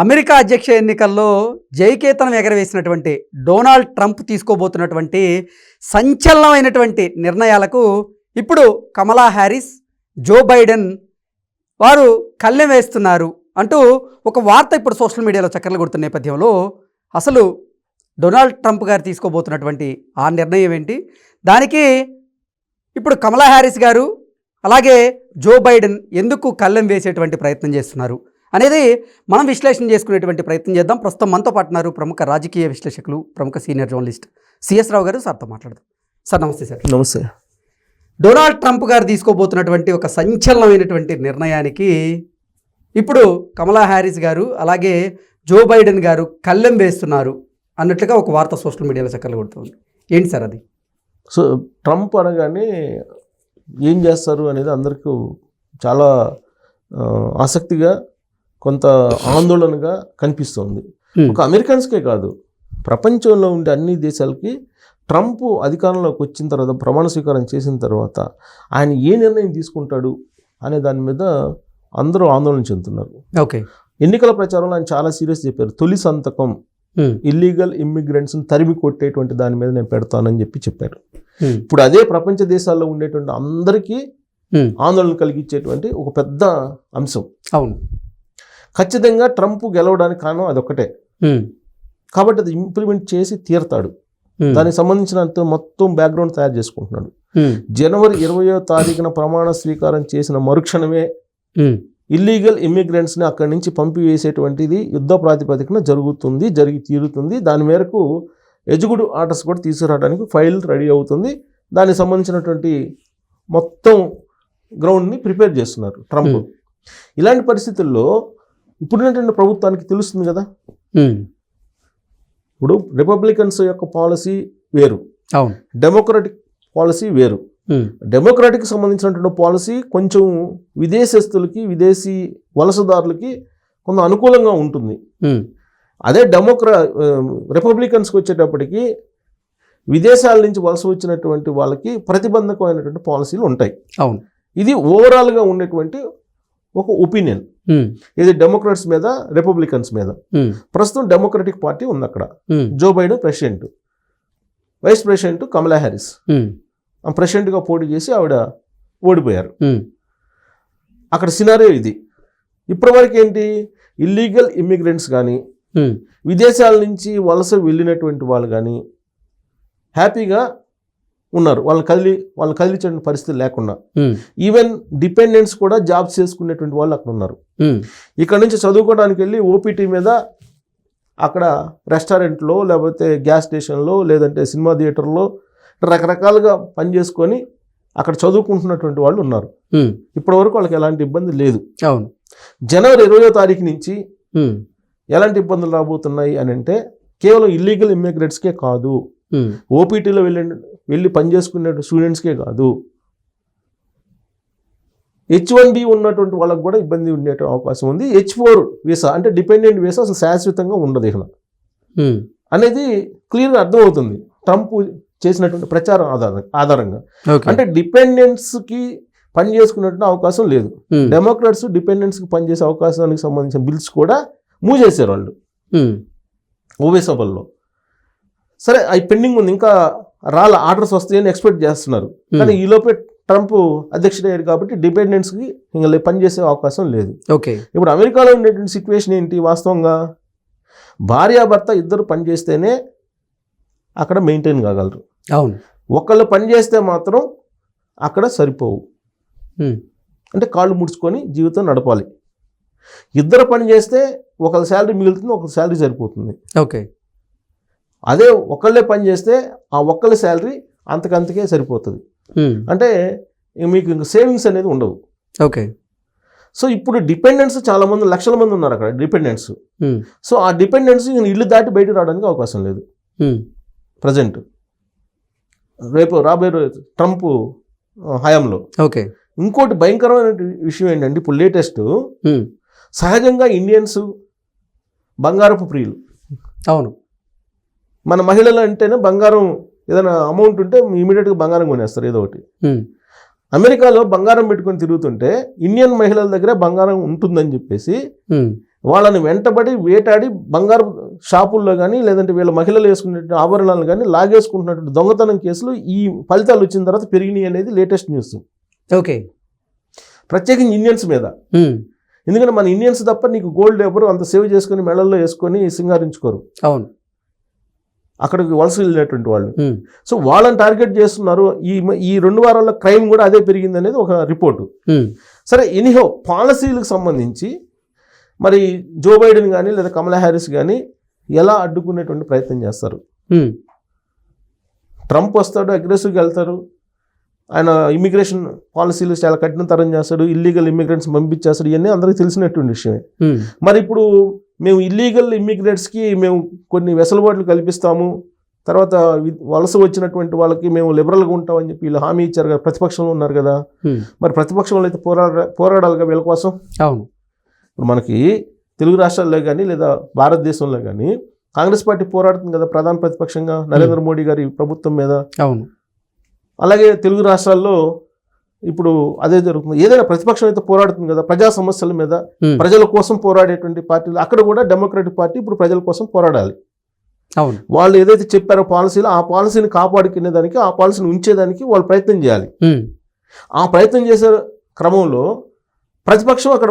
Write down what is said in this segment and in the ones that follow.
America అధ్యక్ష ఎన్నికల్లో జయకేతనం ఎగరవేసినటువంటి Donald Trump తీసుకోబోతున్నటువంటి సంచలనమైనటువంటి నిర్ణయాలకు ఇప్పుడు కమలా హ్యారిస్ జో బైడెన్ వారు కళ్ళెం వేస్తున్నారు అంటూ ఒక వార్త ఇప్పుడు సోషల్ మీడియాలో చక్కర్లు కొడుతున్న నేపథ్యంలో అసలు డొనాల్డ్ ట్రంప్ గారు తీసుకోబోతున్నటువంటి ఆ నిర్ణయం ఏంటి? దానికి ఇప్పుడు కమలా హ్యారిస్ గారు అలాగే జో బైడెన్ ఎందుకు కళ్ళెం వేసేటువంటి ప్రయత్నం చేస్తున్నారు? అనేది మనం విశ్లేషణ చేసుకునేటువంటి ప్రయత్నం చేద్దాం. ప్రస్తుతం మనతో పాటు ఉన్నారు ప్రముఖ రాజకీయ విశ్లేషకులు ప్రముఖ సీనియర్ జర్నలిస్ట్ సిఎస్ రావు గారు. సార్తో మాట్లాడదాం. సార్ నమస్తే సార్. నమస్తే. డొనాల్డ్ ట్రంప్ గారు తీసుకోబోతున్నటువంటి ఒక సంచలనమైనటువంటి నిర్ణయానికి ఇప్పుడు కమలా హ్యారిస్ గారు అలాగే జో బైడెన్ గారు కళ్ళెం వేస్తున్నారు అన్నట్లుగా ఒక వార్త సోషల్ మీడియాలో చక్కర్లు కొడుతుంది ఏంటి సార్ అది? సో ట్రంప్ అనగానే ఏం చేస్తారు అనేది అందరికీ చాలా ఆసక్తిగా కొంత ఆందోళనగా కనిపిస్తుంది. Hmm. ఒక అమెరికన్స్కే కాదు ప్రపంచంలో ఉండే అన్ని దేశాలకి ట్రంప్ అధికారంలోకి వచ్చిన తర్వాత ప్రమాణ స్వీకారం చేసిన తర్వాత ఆయన ఏ నిర్ణయం తీసుకుంటాడు అనే దాని మీద అందరూ ఆందోళన చెందుతున్నారు. ఓకే. ఎన్నికల ప్రచారంలో ఆయన చాలా సీరియస్ చెప్పారు. తొలి సంతకం ఇల్లీగల్ ఇమ్మిగ్రెంట్స్ని తరిమి కొట్టేటువంటి దాని మీద నేను పెడతానని చెప్పి చెప్పారు. ఇప్పుడు అదే ప్రపంచ దేశాల్లో ఉండేటువంటి అందరికీ ఆందోళన కలిగించేటువంటి ఒక పెద్ద అంశం. అవును. ఖచ్చితంగా ట్రంప్ గెలవడానికి కారణం అదొక్కటే. కాబట్టి అది ఇంప్లిమెంట్ చేసి తీరతాడు. దానికి సంబంధించినంత మొత్తం బ్యాక్గ్రౌండ్ తయారు చేసుకుంటున్నాడు. జనవరి ఇరవయో తారీఖున ప్రమాణ స్వీకారం చేసిన మరుక్షణమే ఇల్లీగల్ ఇమ్మిగ్రెంట్స్ని అక్కడి నుంచి పంపివేసేటువంటిది యుద్ధ ప్రాతిపదికన జరుగుతుంది జరిగి తీరుతుంది. దాని మేరకు ఎజుగుడు ఆర్డర్స్ కూడా తీసుకురావడానికి ఫైల్ రెడీ అవుతుంది. దానికి సంబంధించినటువంటి మొత్తం గ్రౌండ్ని ప్రిపేర్ చేస్తున్నారు ట్రంప్. ఇలాంటి పరిస్థితుల్లో ఇప్పుడున్నటువంటి ప్రభుత్వానికి తెలుస్తుంది కదా? ఇప్పుడు రిపబ్లికన్స్ యొక్క పాలసీ వేరు. అవును. డెమోక్రటిక్ పాలసీ వేరు. డెమోక్రాటిక్ సంబంధించినటువంటి పాలసీ కొంచెం విదేశస్తులకి విదేశీ వలసదారులకి కొంత అనుకూలంగా ఉంటుంది. అదే డెమోక్రా రిపబ్లికన్స్కి వచ్చేటప్పటికి విదేశాల నుంచి వలస వచ్చినటువంటి వాళ్ళకి ప్రతిబంధకమైనటువంటి పాలసీలు ఉంటాయి. అవును. ఇది ఓవరాల్గా ఉండేటువంటి ఒక ఒపీనియన్ ఇది డెమోక్రాట్స్ మీద రిపబ్లికన్స్ మీద. ప్రస్తుతం డెమోక్రటిక్ పార్టీ ఉంది అక్కడ. Joe Biden president vice president Kamala Harris ఆ ప్రెసిడెంట్గా పోటీ చేసి ఆవిడ ఓడిపోయారు. అక్కడ సినారియో ఇది. ఇప్పటివరకు ఏంటి? ఇల్లీగల్ ఇమ్మిగ్రెంట్స్ కానీ విదేశాల నుంచి వలస వెళ్ళినటువంటి వాళ్ళు కానీ హ్యాపీగా ఉన్నారు. వాళ్ళని కదిలి వాళ్ళని కదిలించే పరిస్థితి లేకుండా. ఈవెన్ డిపెండెంట్స్ కూడా జాబ్స్ చేసుకునేటువంటి వాళ్ళు అక్కడ ఉన్నారు. ఇక్కడ నుంచి చదువుకోవడానికి వెళ్ళి ఓపీటీ మీద అక్కడ రెస్టారెంట్లో లేకపోతే గ్యాస్ స్టేషన్లో లేదంటే సినిమా థియేటర్లో రకరకాలుగా పని చేసుకొని అక్కడ చదువుకుంటున్నటువంటి వాళ్ళు ఉన్నారు. ఇప్పటివరకు వాళ్ళకి ఎలాంటి ఇబ్బంది లేదు. అవును. జనవరి ఇరవయో తారీఖు నుంచి ఎలాంటి ఇబ్బందులు రాబోతున్నాయి అని అంటే కేవలం ఇల్లీగల్ ఇమ్మిగ్రెంట్స్కే కాదు. ఓపీటీలో వెళ్ళి వెళ్ళి పనిచేసుకునే స్టూడెంట్స్కే కాదు. హెచ్ వన్ బి ఉన్నటువంటి వాళ్ళకి కూడా ఇబ్బంది ఉండే అవకాశం ఉంది. హెచ్ ఫోర్ వీసా అంటే డిపెండెంట్ వీసా అసలు శాశ్వతంగా ఉండదు ఇక్కడ. అనేది క్లియర్గా అర్థమవుతుంది. ట్రంప్ చేసినటువంటి ప్రచారం ఆధార ఆధారంగా. అంటే డిపెండెంట్స్కి పని చేసుకునేటువంటి అవకాశం లేదు. డెమోక్రాట్స్ డిపెండెంట్స్కి పనిచేసే అవకాశానికి సంబంధించిన బిల్స్ కూడా మూవ్ చేశారు వాళ్ళు ఉభయ సభల్లో. సరే అవి పెండింగ్ ఉంది. ఇంకా రాల ఆర్డర్స్ వస్తాయని ఎక్స్పెక్ట్ చేస్తున్నారు. కానీ ఈ లోపే ట్రంప్ అధ్యక్షుడయ్యారు కాబట్టి డిపెండెంట్స్కి ఇంకా పనిచేసే అవకాశం లేదు. ఓకే. ఇప్పుడు అమెరికాలో ఉండేటువంటి సిచ్యువేషన్ ఏంటి వాస్తవంగా? భార్యాభర్త ఇద్దరు పనిచేస్తేనే అక్కడ మెయింటైన్ కాగలరు. అవును. ఒకళ్ళు పని చేస్తే మాత్రం అక్కడ సరిపోవు. అంటే కాళ్ళు ముడుచుకొని జీవితం నడపాలి. ఇద్దరు పని చేస్తే ఒకళ్ళ శాలరీ మిగులుతుంది ఒకళ్ళ శాలరీ సరిపోతుంది. ఓకే. అదే ఒకళ్ళే పని చేస్తే ఆ ఒక్కళ్ళ శాలరీ అంతకంతకే సరిపోతుంది. అంటే ఇంక మీకు ఇంక సేవింగ్స్ అనేది ఉండవు. ఓకే. సో ఇప్పుడు డిపెండెంట్స్ చాలా మంది లక్షల మంది ఉన్నారు అక్కడ డిపెండెంట్స్. సో ఆ డిపెండెంట్స్ ఇంక ఇల్లు దాటి బయటకు రావడానికి అవకాశం లేదు. ప్రజెంట్ రేపు రాబోయే రోజు ట్రంప్ హయాంలో. ఓకే. ఇంకోటి భయంకరమైన విషయం ఏంటంటే ఇప్పుడు లేటెస్ట్ సహజంగా ఇండియన్స్ బంగారపు ప్రియులు. అవును. మన మహిళలు అంటేనే బంగారం ఏదైనా అమౌంట్ ఉంటే ఇమీడియట్గా బంగారం కొనేస్తారు ఏదో ఒకటి. అమెరికాలో బంగారం పెట్టుకొని తిరుగుతుంటే ఇండియన్ మహిళల దగ్గర బంగారం ఉంటుందని చెప్పేసి వాళ్ళని వెంటబడి వేటాడి బంగారు షాపుల్లో కానీ లేదంటే వీళ్ళ మహిళలు వేసుకునే ఆభరణాలు కానీ లాగేసుకుంటున్నటువంటి దొంగతనం కేసులు ఈ ఫలితాలు వచ్చిన తర్వాత పెరిగినాయి అనేది లేటెస్ట్ న్యూస్ ఓకే ప్రత్యేకించి ఇండియన్స్ మీద. ఉమ్, ఎందుకంటే మన ఇండియన్స్ తప్ప నీకు గోల్డ్ ఎవరు అంత సేవ్ చేసుకొని మెడల్లో వేసుకొని సింగారించుకోరు. అవును. అక్కడికి వలస వెళ్ళినటువంటి వాళ్ళు. సో వాళ్ళని టార్గెట్ చేస్తున్నారు. ఈ ఈ రెండు వారాల్లో క్రైమ్ కూడా అదే పెరిగింది అనేది ఒక రిపోర్టు. సరే ఎనీహో పాలసీలకు సంబంధించి మరి జో బైడెన్ కానీ లేదా కమలా హ్యారిస్ కానీ ఎలా అడ్డుకునేటువంటి ప్రయత్నం చేస్తారు? ట్రంప్ వస్తాడు అగ్రెసివ్గా వెళ్తారు. ఆయన ఇమిగ్రేషన్ పాలసీలు చాలా కఠినతరం చేస్తాడు. ఇల్లీగల్ ఇమిగ్రెంట్స్ పంపించేస్తాడు. ఇవన్నీ అందరికీ తెలిసినటువంటి విషయమే. మరి ఇప్పుడు మేము ఇల్లీగల్ ఇమ్మిగ్రెంట్స్కి మేము కొన్ని వెసులుబాట్లు కల్పిస్తాము. తర్వాత వలస వచ్చినటువంటి వాళ్ళకి మేము లిబరల్గా ఉంటామని చెప్పి వీళ్ళు హామీ ఇచ్చారు కదా ప్రతిపక్షంలో ఉన్నారు కదా. మరి ప్రతిపక్షంలో అయితే పోరాడ పోరాడాలిగా వీళ్ళ కోసం? అవును. ఇప్పుడు మనకి తెలుగు రాష్ట్రాల్లో కానీ లేదా భారతదేశంలో కానీ కాంగ్రెస్ పార్టీ పోరాడుతుంది కదా ప్రధాన ప్రతిపక్షంగా నరేంద్ర మోడీ గారి ప్రభుత్వం మీద. అవును. అలాగే తెలుగు రాష్ట్రాల్లో ఇప్పుడు అదే జరుగుతుంది. ఏదైనా ప్రతిపక్షం అయితే పోరాడుతుంది కదా ప్రజా సమస్యల మీద ప్రజల కోసం పోరాడేటువంటి పార్టీలు అక్కడ కూడా డెమోక్రటిక్ పార్టీ ఇప్పుడు ప్రజల కోసం పోరాడాలి. అవును. వాళ్ళు ఏదైతే చెప్పారో పాలసీలో ఆ పాలసీని కాపాడుకునే దానికి ఆ పాలసీని ఉంచేదానికి వాళ్ళు ప్రయత్నం చేయాలి. ఆ ప్రయత్నం చేసే క్రమంలో ప్రతిపక్షం అక్కడ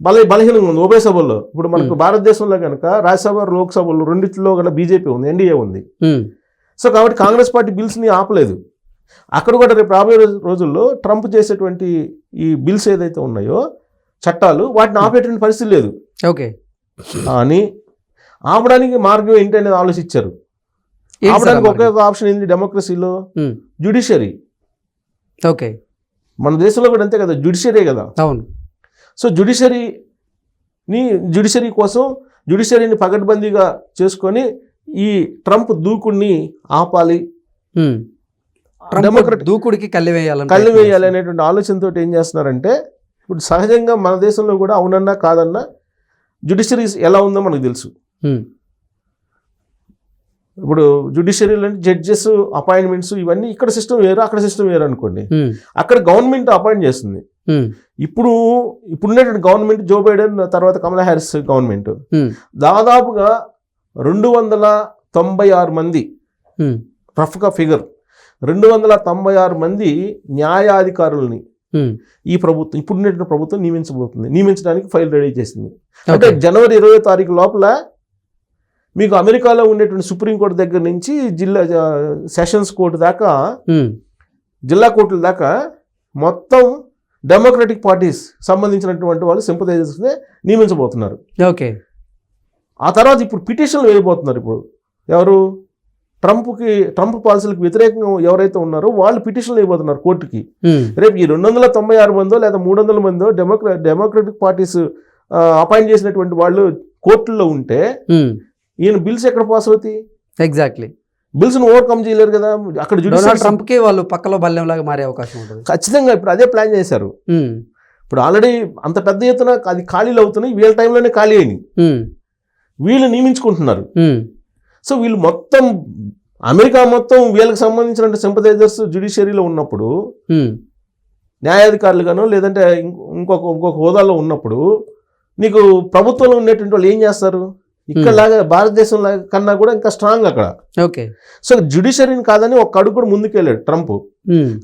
బల బలహీనంగా ఉంది ఉభయ సభల్లో. ఇప్పుడు మనకు. భారతదేశంలో కనుక రాజ్యసభ లోక్సభలో రెండిట్లో కూడా బీజేపీ ఉంది ఎన్డీఏ ఉంది. సో కాబట్టి కాంగ్రెస్ పార్టీ బిల్స్ని ఆపలేదు. అక్కడ కూడా రేపు రాబోయే రోజు- రోజుల్లో ట్రంప్ చేసేటువంటి ఈ బిల్స్ ఏదైతే ఉన్నాయో చట్టాలు వాటిని ఆపేటువంటి పరిస్థితి లేదు. ఓకే. కానీ ఆపడానికి మార్గం ఏంటి అనేది ఆలోచించారు. ఆపడానికి ఒకే ఆప్షన్ ఏంటి డెమోక్రసీలో? జ్యుడిషియరీ. ఓకే. మన దేశంలో కూడా అంతే కదా జ్యుడిషియరీ కదా. అవును. సో జ్యుడిషియరీని జ్యుడిషియరీ కోసం జ్యుడిషియరీని పగడ్బందీగా చేసుకొని ఈ ట్రంప్ దూకుడిని ఆపాలి. దూకుడికి కళ్ళి వేయాలని కళ్ళు వేయాలి అనేటువంటి ఆలోచనతో ఏం చేస్తున్నారంటే ఇప్పుడు సహజంగా మన దేశంలో కూడా అవునన్నా కాదన్నా జ్యుడిషియరీ ఎలా ఉందో మనకు తెలుసు. ఇప్పుడు జ్యుడిషియరీలో జడ్జెస్ అపాయింట్మెంట్స్ ఇవన్నీ ఇక్కడ సిస్టమ్ వేరు అక్కడ సిస్టమ్ వేరు అనుకోండి. అక్కడ గవర్నమెంట్ అపాయింట్ చేస్తుంది. ఇప్పుడు ఇప్పుడున్నటువంటి గవర్నమెంట్ జో బైడెన్ తర్వాత కమలా హ్యారిస్ గవర్నమెంట్ దాదాపుగా రెండు వందల తొంభై ఆరు మంది రఫ్గా ఫిగర్ రెండు వందల తొంభై ఆరు మంది న్యాయాధికారుల్ని. ఈ ప్రభుత్వం ఇప్పుడున్నటువంటి ప్రభుత్వం నియమించబోతుంది. నియమించడానికి ఫైల్ రెడీ చేసింది. అంటే. జనవరి ఇరవై తారీఖు లోపల మీకు అమెరికాలో ఉండేటువంటి సుప్రీంకోర్టు దగ్గర నుంచి జిల్లా సెషన్స్ కోర్టు దాకా జిల్లా కోర్టుల దాకా మొత్తం డెమోక్రటిక్ పార్టీస్ సంబంధించినటువంటి వాళ్ళు సింపథైజర్స్నే నియమించబోతున్నారు. ఓకే. ఆ తర్వాత ఇప్పుడు పిటిషన్లు వేయబోతున్నారు ఇప్పుడు. ఎవరు? ట్రంప్కి ట్రంప్ పాలసీలకు వ్యతిరేకంగా ఎవరైతే ఉన్నారో వాళ్ళు పిటిషన్లు వేయబోతున్నారు కోర్టుకి. రేపు ఈ రెండు వందల తొంభై ఆరు మందో లేదా మూడు వందల మందో డెమోక్రా డెమోక్రటిక్ పార్టీస్ అపాయింట్ చేసినటువంటి వాళ్ళు కోర్టుల్లో ఉంటే ఈయన బిల్స్ ఎక్కడ పాస్ అవుతాయి? ఎగ్జాక్ట్లీ బిల్స్ను ఓవర్కమ్ చేయలేరు కదా. అక్కడ డొనాల్డ్ జుడిషియల్ ట్రంప్కి వాళ్ళు పక్కలో బల్లెం లాగా మారే అవకాశం ఉంటుంది. ఖచ్చితంగా ఇప్పుడు అదే ప్లాన్ చేశారు. ఇప్పుడు ఆల్రెడీ అంత పెద్ద ఎత్తున అది ఖాళీలు అవుతున్నాయి. వీళ్ళ టైంలోనే ఖాళీ అయినాయి. వీళ్ళు నియమించుకుంటున్నారు. సో వీళ్ళు మొత్తం అమెరికా మొత్తం వీళ్ళకి సంబంధించిన సింపథైజర్స్ జ్యుడిషియరీలో ఉన్నప్పుడు న్యాయాధికారులుగానో లేదంటే ఇంకో- ఇంకొక ఇంకొక హోదాలో ఉన్నప్పుడు నీకు ప్రభుత్వంలో ఉండేటువంటి వాళ్ళు ఏం చేస్తారు? ఇక్కడలాగా భారతదేశం లాగా కన్నా కూడా ఇంకా స్ట్రాంగ్ అక్కడ. ఓకే. సో జ్యుడిషియరీని కాదని ఒక అడుగు కూడా ముందుకెళ్ళాడు ట్రంప్.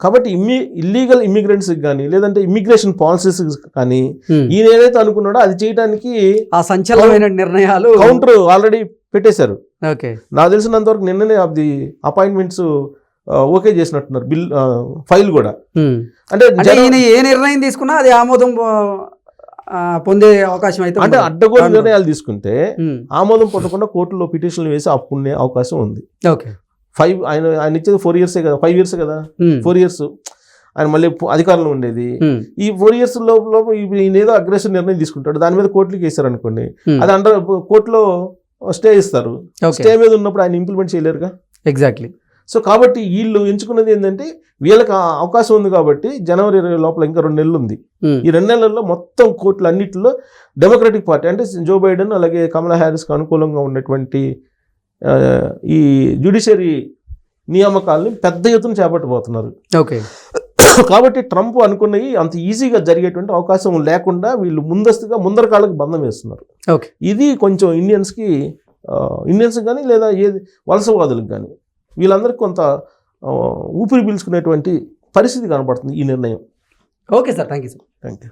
కాబట్టి ఇమ్మి ఇల్లీగల్ ఇమ్మిగ్రెంట్స్కి కానీ లేదంటే ఇమ్మిగ్రేషన్ పాలసీస్ కానీ. ఈయన ఏదైతే అనుకున్నాడో అది చేయడానికి ఆ సంచలనమైన నిర్ణయాలు కౌంటర్ ఆల్రెడీ పెట్టేశారు. ఓకే. నాకు తెలిసినంత వరకు నిన్ననే అది అపాయింట్మెంట్స్ ఓకే చేసినట్టున్నారు. బిల్ ఫైల్ కూడా. అంటే ఏ నిర్ణయం తీసుకున్నా అది ఆమోదం పొందే అవకాశం అయితే అంటే. అడ్డగోలు. నిర్ణయాలు తీసుకుంటే ఆమోదం పొందకుండా కోర్టులో పిటిషన్లు వేసి అప్పుకునే అవకాశం ఉంది. ఓకే. ఫైవ్ ఆయన ఆయన ఇచ్చేది ఫోర్ ఇయర్సే కదా ఫైవ్ ఇయర్స్ కదా? Four years. ఆయన మళ్ళీ అధికారంలో ఉండేది. ఈ ఫోర్ ఇయర్స్ లోపల ఈయన ఏదో అగ్రెసివ్ నిర్ణయం తీసుకుంటాడు. దాని మీద కోర్టుకి వేశారు అనుకోండి అది అండర్ కోర్టులో స్టే ఇస్తారు స్టే మీద ఉన్నప్పుడు ఆయన ఇంప్లిమెంట్ చేయలేరుగా? ఎగ్జాక్ట్లీ సో కాబట్టి వీళ్ళు ఎంచుకున్నది ఏంటంటే వీళ్ళకి అవకాశం ఉంది కాబట్టి జనవరి ఇరవై లోపల ఇంకా రెండు నెలలు ఉంది. ఉమ్, ఈ రెండు నెలల్లో మొత్తం కోర్టులు అన్నింటిలో డెమోక్రటిక్ పార్టీ అంటే జో బైడెన్ అలాగే కమలా హ్యారిస్కి అనుకూలంగా ఉన్నటువంటి ఈ జ్యుడిషియరీ నియామకాలని పెద్ద ఎత్తున చేపట్టబోతున్నారు. ఓకే కాబట్టి ట్రంప్ అనుకున్నవి అంత ఈజీగా జరిగేటువంటి అవకాశం లేకుండా వీళ్ళు ముందస్తుగా ముందర కాళ్ళకి బంధం వేస్తున్నారు. ఓకే. ఇది కొంచెం ఇండియన్స్కి ఆ, ఇండియన్స్ కానీ లేదా ఏది వలసవాదులకు కానీ వీళ్ళందరికీ కొంత ఊపిరి పీల్చుకునేటువంటి పరిస్థితి కనబడుతుంది ఈ నిర్ణయం. Okay sir. Thank you sir. Thank you